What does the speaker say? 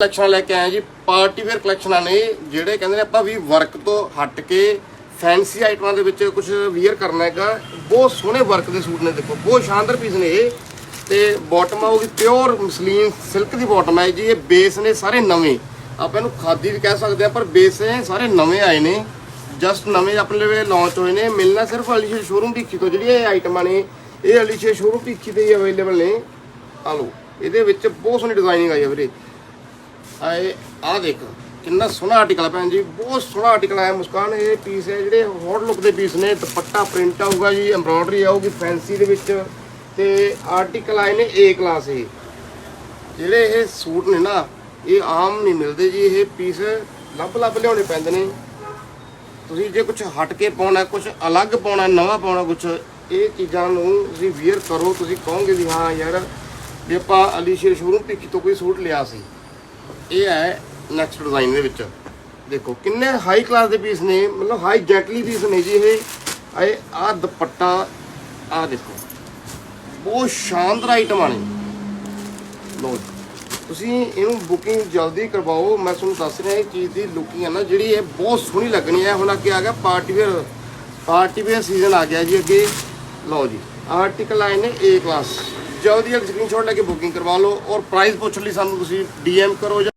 Collection ਲੈ ਕੇ ਆਏ ਜੀ ਪਾਰਟੀ ਵੇਅਰ ਕਲੈਕਸ਼ਨਾਂ ਨੇ, ਜਿਹੜੇ ਕਹਿੰਦੇ ਨੇ ਆਪਾਂ ਵੀ ਵਰਕ ਤੋਂ ਹਟ ਕੇ ਫੈਂਸੀ ਆਈਟਮਾਂ ਦੇ ਵਿੱਚ ਕੁਝ ਵੀਅਰ ਕਰਨਾ ਹੈਗਾ, ਬਹੁਤ ਸੋਹਣੇ ਵਰਕ ਦੇ ਸੂਟ ਨੇ ਦੇਖੋ, ਬਹੁਤ ਸ਼ਾਨਦਾਰ ਪੀਸ ਨੇ ਇਹ। ਤੇ ਬਾਟਮ ਆਉਗੀ ਪਿਓਰ ਮਸਲੀਨ ਸਿਲਕ ਦੀ ਬਾਟਮ ਹੈ ਜੀ, ਇਹ ਬੇਸ ਨੇ ਸਾਰੇ ਨਵੇਂ। ਆਪਾਂ ਇਹਨੂੰ ਖਾਦੀ ਵੀ ਕਹਿ ਸਕਦੇ ਆ ਪਰ ਬੇਸ ਇਹ ਸਾਰੇ ਨਵੇਂ ਆਏ ਨੇ। ਜਸਟ ਨਵੇਂ ਆਪਣੇ ਲਈ ਲਾਂਚ ਹੋਏ ਨੇ, ਮਿਲਣਾ ਸਿਰਫ ਅਲੀਸ਼ੇ ਸ਼ੋਰੂਮ ਭੀਖੀ ਤੋਂ, ਜਿਹੜੀਆਂ ਇਹ ਆਈਟਮਾਂ ਨੇ, ਇਹ ਅਲੀਸ਼ੇ ਸ਼ੋਰੂਮ ਭੀਖੀ ਤੇ ਹੀ ਅਵੇਲੇਬਲ ਨੇ। ਆ ਲਓ, ਇਹਦੇ ਵਿੱਚ ਬਹੁਤ ਸੋਹਣੀ ਡਿਜ਼ਾਈਨਿੰਗ ਆਈ ਹੈ ਵੀਰੇ। ਆਏ ਆ ਦੇਖ, ਕਿੰਨਾ ਸੋਹਣਾ ਆਰਟੀਕਲ ਹੈ ਭੈਣ ਜੀ, ਬਹੁਤ ਸੋਹਣਾ ਆਰਟੀਕਲ ਆਇਆ ਮੁਸਕਾਨ, ਇਹ ਪੀਸ ਹੈ ਜਿਹੜੇ ਹੌਟ ਲੁੱਕ ਦੇ ਪੀਸ ਨੇ, ਦੁਪੱਟਾ ਪ੍ਰਿੰਟ ਆਊਗਾ ਜੀ ਐਮਬ੍ਰੋਇਡਰੀ ਆਊਗੀ ਫੈਂਸੀ ਦੇ ਵਿੱਚ, ਤੇ ਆਰਟੀਕਲ ਆਏ ਨੇ ਏ ਕਲਾਸ ਇਹ। ਜਿਹੜੇ ਇਹ ਸੂਟ ਨੇ ਨਾ, ਇਹ ਆਮ ਨਹੀਂ ਮਿਲਦੇ ਜੀ, ਇਹ ਪੀਸ ਲੱਭ ਲੱਭ ਲਿਆਉਣੇ ਪੈਂਦੇ ਨੇ। ਤੁਸੀਂ ਜੇ ਕੁਝ ਹਟ ਕੇ ਪਾਉਣਾ ਕੁਝ ਅਲੱਗ ਪਾਉਣਾ, ਨਵਾਂ ਪਾਉਣਾ ਕੁਝ ਇਹ ਚੀਜ਼ਾਂ ਨੂੰ ਤੁਸੀਂ ਵੀਅਰ ਕਰੋ, ਤੁਸੀਂ ਕਹੋਗੇ ਵੀ ਹਾਂ ਯਾਰ, ਜੇ ਆਪਾਂ ਅਲੀਸ਼ੇਰ ਸ਼ੋਰੂਮ ਭਿੱਖੀ ਤੋਂ ਕੋਈ ਸੂਟ ਲਿਆ ਸੀ ਇਹ ਹੈ ਨੈਕਸਟ ਡਿਜ਼ਾਈਨ ਦੇ ਵਿੱਚ। ਦੇਖੋ, ਕਿੰਨੇ ਹਾਈ ਕਲਾਸ ਦੇ ਪੀਸ ਨੇ, ਮਤਲਬ ਹਾਈ ਜੈਂਟਲੀ ਪੀਸ ਨੇ ਜੀ ਇਹ। ਇਹ ਆ ਦੁਪੱਟਾ ਆ ਦੇਖੋ। ਬਹੁਤ ਸ਼ਾਨਦਾਰ ਆਈਟਮਾਂ ਨੇ। ਲੋ ਤੁਸੀਂ ਇਹਨੂੰ ਬੁਕਿੰਗ ਜਲਦੀ ਕਰਵਾਓ। ਮੈਂ ਤੁਹਾਨੂੰ ਦੱਸ ਰਿਹਾ, ਇਹ ਚੀਜ਼ ਦੀ ਲੁਕਿੰਗ ਹੈ ਨਾ, ਜਿਹੜੀ ਇਹ ਬਹੁਤ ਸੋਹਣੀ ਲੱਗਣੀ ਹੈ ਹੁਣ ਅੱਗੇ ਆ ਗਿਆ party wear party wear season ਆ ਗਿਆ ਜੀ ਅੱਗੇ। ਲਓ ਜੀ ਆਰਟੀਕਲ ਆਏ ਨੇ A ਕਲਾਸ ਜਲਦੀ ਜਲਦੀ ਸਕਰੀਨਸ਼ਾਟ ਲੈ ਕੇ ਬੁਕਿੰਗ ਕਰਵਾ ਲਓ ਔਰ ਪ੍ਰਾਈਸ ਪੁੱਛਣ ਲਈ ਸਾਨੂੰ ਤੁਸੀਂ DM ਕਰੋ ਜਾਂ